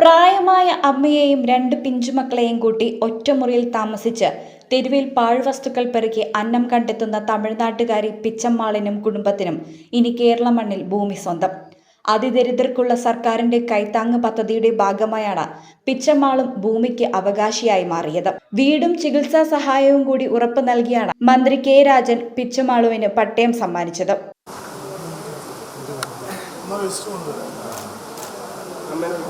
പ്രായമായ അമ്മയെയും രണ്ട് പിഞ്ചുമക്കളെയും കൂട്ടി ഒറ്റമുറിയിൽ താമസിച്ച് തെരുവിൽ പാഴ്വസ്തുക്കൾ പെറുക്കി അന്നം കണ്ടെത്തുന്ന തമിഴ്നാട്ടുകാരി പിച്ചമ്മാളിനും കുടുംബത്തിനും ഇനി കേരള മണ്ണിൽ ഭൂമി സ്വന്തം. അതിദരിദ്രർക്കുള്ള സർക്കാരിന്റെ കൈത്താങ്ങ് പദ്ധതിയുടെ ഭാഗമായാണ് പിച്ചമ്മാളും ഭൂമിക്ക് അവകാശിയായി മാറിയത്. വീടും ചികിത്സാ സഹായവും കൂടി ഉറപ്പ് നൽകിയാണ് മന്ത്രി കെ രാജൻ പിച്ചമാളുവിന് പട്ടയം സമ്മാനിച്ചത്.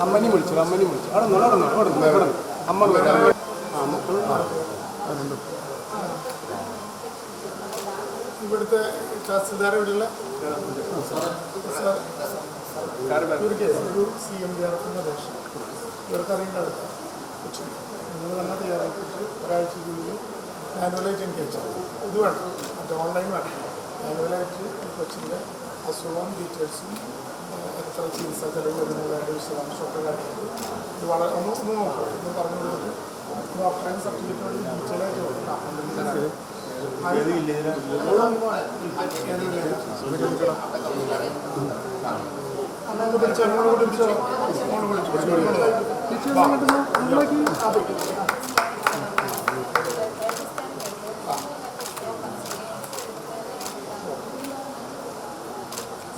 അമ്മനെ വിളിച്ചു അമ്മനെ വിളിച്ചു. അവിടെ നിന്ന് അവിടെ നിന്ന് അവിടെ നിന്ന് അവിടെ നിന്ന് അമ്മ വരാം ആ മക്കൾ ഇവിടുത്തെ തഹസിൽദാർ ഇവിടെയുള്ള ഒരു കേസ് ഒരു സി എം ഡി ആർ എഫിന്റെ അപേക്ഷ ഇവർക്ക് അറിയേണ്ടത് കൊച്ചി നിങ്ങൾ തന്നെ തയ്യാറാക്കിയിട്ട് ഒരാഴ്ചക്കുള്ളിൽ മാനുവലായിട്ട് എനിക്ക് അയച്ചാൽ ഇത് വേണം മറ്റേ ഓൺലൈൻ വേണം മാനുവലായിട്ട് കൊച്ചിന്റെ അസുഖവും ഡീറ്റെയിൽസും എത്ര ചികിത്സാ ചെലവ് വരുന്നത് വിശദാംശമൊക്കെ കാര്യങ്ങൾ ഇത് വളരെ ഒന്ന് ഒന്ന് നോക്കുക ഒന്ന് പറഞ്ഞു കൊടുത്തിട്ട് ഡോക്ടറെ സർട്ടിഫിക്കറ്റ് ഡീറ്റെയിൽ ആയിട്ട് കൊടുക്കാം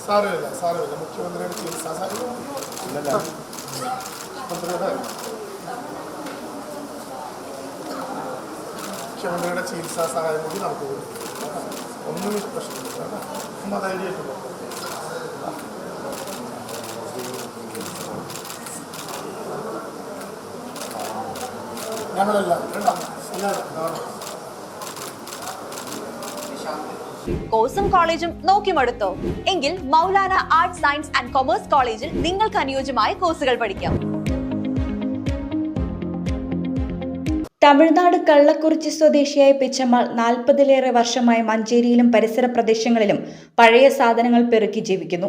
സാരമില്ല സാരമില്ല. മുഖ്യമന്ത്രിയുടെ ചികിത്സ സഹായം മുഖ്യമന്ത്രിയുടെ ചികിത്സാ സഹായം കൂടി നമുക്ക് കൊടുക്കും. ഒന്നും പ്രശ്നമില്ല അമ്മ നമ്മൾ ധൈര്യമായിട്ട് പോകും. ഞങ്ങളെല്ലാം കേട്ടോ. എല്ലാവരും. കോഴ്സും കോളേജും നോക്കി മടുത്തോ? എങ്കിൽ Maulana arts science and commerce കോളേജിൽ നിങ്ങൾക്ക് അനുയോജ്യമായ കോഴ്സുകൾ പഠിക്കാം. തമിഴ്നാട് കള്ളക്കുറിച്ചി സ്വദേശിയായ പിച്ചമ്മാൾ നാൽപ്പതിലേറെ വർഷമായി മഞ്ചേരിയിലും പരിസര പ്രദേശങ്ങളിലും പഴയ സാധനങ്ങൾ പെറുക്കി ജീവിക്കുന്നു.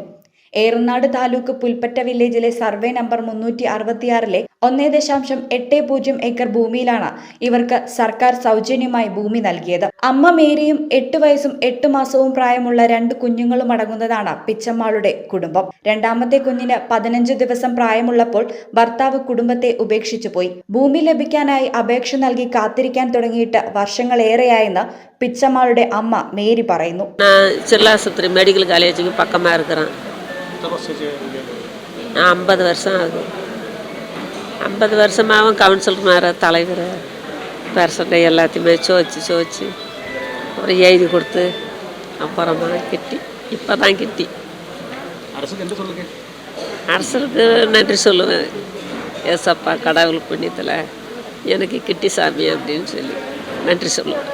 ഏറനാട് താലൂക്ക് പുൽപ്പറ്റ വില്ലേജിലെ സർവേ നമ്പർ മുന്നൂറ്റി അറുപത്തിയാറിലെ ഒന്നേ ദശാംശം എട്ട് പൂജ്യം ഏക്കർ ഭൂമിയിലാണ് ഇവർക്ക് സർക്കാർ സൗജന്യമായി ഭൂമി നൽകിയത്. അമ്മ മേരിയും എട്ട് വയസ്സും എട്ട് മാസവും പ്രായമുള്ള രണ്ട് കുഞ്ഞുങ്ങളും അടങ്ങുന്നതാണ് പിച്ചമ്മാളുടെ കുടുംബം. രണ്ടാമത്തെ കുഞ്ഞിന് പതിനഞ്ച് ദിവസം പ്രായമുള്ളപ്പോൾ ഭർത്താവ് കുടുംബത്തെ ഉപേക്ഷിച്ചു പോയി. ഭൂമി ലഭിക്കാനായി അപേക്ഷ നൽകി കാത്തിരിക്കാൻ തുടങ്ങിയിട്ട് വർഷങ്ങളേറെയായെന്ന് പിച്ചമ്മാളുടെ അമ്മ മേരി പറയുന്നു. മെഡിക്കൽ കോളേജിന് பக்கமாக இருக்கிறேன் நான் ஐம்பது வருஷம் ஆகுது ஐம்பது வருஷமாகவும் கவுன்சிலர் மாற தலைவர் பெர்சன்ட் எல்லாத்தையுமே சோதிச்சு சோதிச்சு அப்புறம் எழுதி கொடுத்து அப்புறமா கிட்டி இப்போ தான் கிட்டி அரசுக்கு என்ன சொல்லுங்க அரசருக்கு நன்றி சொல்லுவேன் ஏசப்பா கடவுள் புண்ணியத்தில் எனக்கு கிட்டி சாமி அப்படின்னு சொல்லி நன்றி சொல்லுவேன்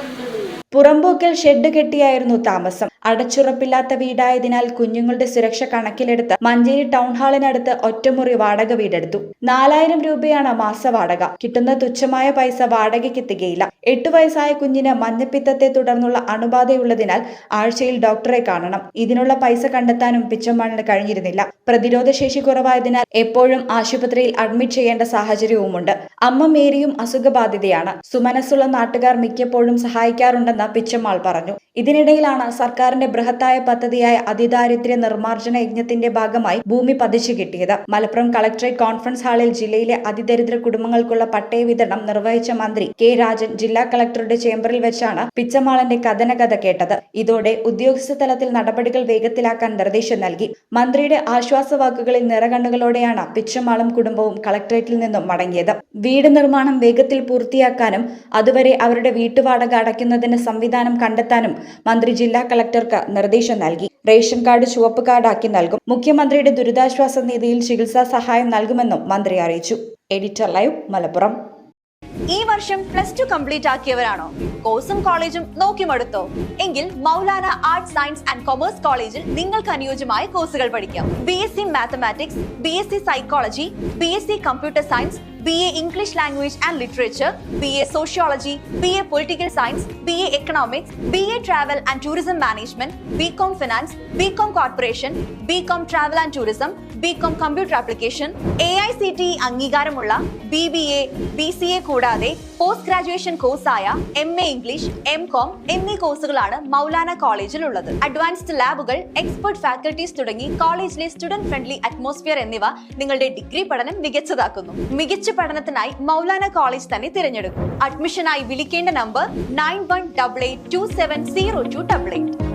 പുറമ്പോക്കൽ ഷെഡ് കെട്ടിയായിരുന്നു താമസം അടച്ചുറപ്പില്ലാത്ത വീടായതിനാൽ കുഞ്ഞുങ്ങളുടെ സുരക്ഷ കണക്കിലെടുത്ത് മഞ്ചേരി ടൗൺ ഹാളിനടുത്ത് ഒറ്റമുറി വാടക വീടെടുത്തു. നാലായിരം രൂപയാണ് മാസ വാടക. കിട്ടുന്ന തുച്ഛമായ പൈസ വാടകയ്ക്ക് തികയില്ല. എട്ടു വയസ്സായ കുഞ്ഞിന് മഞ്ഞപ്പിത്തത്തെ തുടർന്നുള്ള അണുബാധയുള്ളതിനാൽ ആഴ്ചയിൽ ഡോക്ടറെ കാണണം. ഇതിനുള്ള പൈസ കണ്ടെത്താനും പിച്ചമ്മാണിന് കഴിഞ്ഞിരുന്നില്ല. പ്രതിരോധശേഷി കുറവായതിനാൽ എപ്പോഴും ആശുപത്രിയിൽ അഡ്മിറ്റ് ചെയ്യേണ്ട സാഹചര്യവുമുണ്ട്. അമ്മ മേരിയും അസുഖബാധിതയാണ്. സുമനസ്സുള്ള നാട്ടുകാർ മിക്കപ്പോഴും സഹായിക്കാറുണ്ടെന്ന് പിച്ചമ്മാൾ പറഞ്ഞു. ഇതിനിടയിലാണ് സർക്കാരിന്റെ ബൃഹത്തായ പദ്ധതിയായ അതിദാരിദ്ര്യ നിർമ്മാർജന യജ്ഞത്തിന്റെ ഭാഗമായി ഭൂമി പതിച്ചു കിട്ടിയത്. മലപ്പുറം കളക്ടറേറ്റ് കോൺഫറൻസ് ഹാളിൽ ജില്ലയിലെ അതിദരിദ്ര കുടുംബങ്ങൾക്കുള്ള പട്ടയ വിതരണം നിർവഹിച്ച മന്ത്രി കെ രാജൻ ജില്ലാ കളക്ടറുടെ ചേംബറിൽ വെച്ചാണ് പിച്ചമാളന്റെ കഥനകഥ കേട്ടത്. ഇതോടെ ഉദ്യോഗസ്ഥ തലത്തിൽ നടപടികൾ വേഗത്തിലാക്കാൻ നിർദ്ദേശം നൽകി. മന്ത്രിയുടെ ആശ്വാസവാക്കുകളിൽ നിറകണ്ണുകളോടെയാണ് പിച്ചമാളും കുടുംബവും കളക്ടറേറ്റിൽ നിന്നും മടങ്ങിയത്. വീട് നിർമ്മാണം വേഗത്തിൽ പൂർത്തിയാക്കാനും അതുവരെ അവരുടെ വീട്ടുവാടക അടയ്ക്കുന്നതിന് സംവിധാനം കണ്ടെത്താനും മന്ത്രി ജില്ലാ കളക്ടർക്ക് നിർദ്ദേശം നൽകി. റേഷൻ കാർഡ് ചുവപ്പ് കാർഡാക്കി നൽകും. മുഖ്യമന്ത്രിയുടെ ദുരിതാശ്വാസ നിധിയിൽ ചികിത്സാ സഹായം നൽകുമെന്നും മന്ത്രി അറിയിച്ചു. Editor live Malappuram. ഈ വർഷം പ്ലസ് ടു കംപ്ലീറ്റ് ആക്കിയവരാണോ? കോഴ്സും കോളേജും നോക്കി മടുത്തോ എങ്കിൽ Maulana arts science and commerce കോളേജിൽ നിങ്ങൾക്ക് അനുയോജ്യമായ കോഴ്സുകൾ പഠിക്കാം. B S C mathematics B S C psychology B S C computer science B A English language and literature B A sociology B A political science B A economics B A travel and tourism management B com finance B com corporation B com travel and tourism B com computer application A I C T അംഗീകാരമുള്ള B B A B C A കൂടാതെ post graduation കോഴ്സായ M A English M com എന്നീ കോഴ്സുകളാണ് മൗലാന കോളേജിൽ ഉള്ളത് advanced ലാബുകൾ expert faculties തുടങ്ങി കോളേജിലെ student friendly atmosphere എന്നിവ നിങ്ങളുടെ ഡിഗ്രി പഠനം മികച്ചതാക്കുന്നു. മികച്ച പഠനത്തിനായി മൗലാന കോളേജ് തന്നെ തിരഞ്ഞെടുക്കും. അഡ്മിഷനായി വിളിക്കേണ്ട number nine one double eight two seven zero two double eight